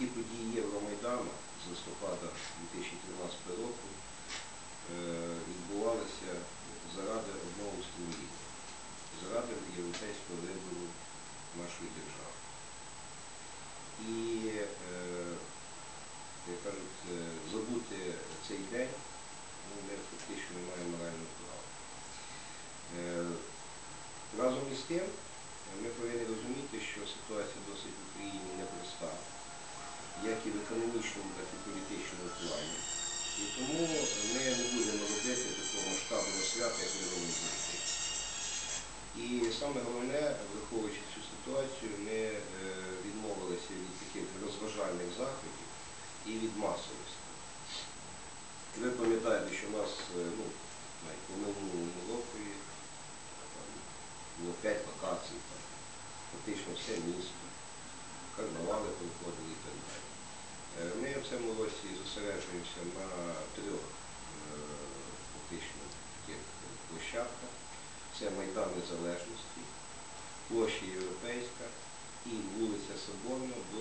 всі події Євромайдану з листопада 2013 року е, відбувалися заради одного устремління, заради європейського вибору нашої держави. І, е, як кажуть, е, забути цей день ну, ми фактично не маємо морального права. Разом із тим, ми повинні розуміти, що ситуація досить в Україні економічному, так і політичному плані. І тому ми не будемо робити такого масштабного свята, як ми робимо завжди. І саме головне, враховуючи цю ситуацію, ми е, відмовилися від таких розважальних заходів і від масовості. Ви пам'ятаєте, що у нас е, ну, навіть по минулому року було п'ять локацій, там, фактично все місто, карнавали проходили і так далі. Е, Ми в цьому році зосереджуємося на трьох е, фактично таких площадках. Це Майдан Незалежності, площа Європейська і вулиця Соборна до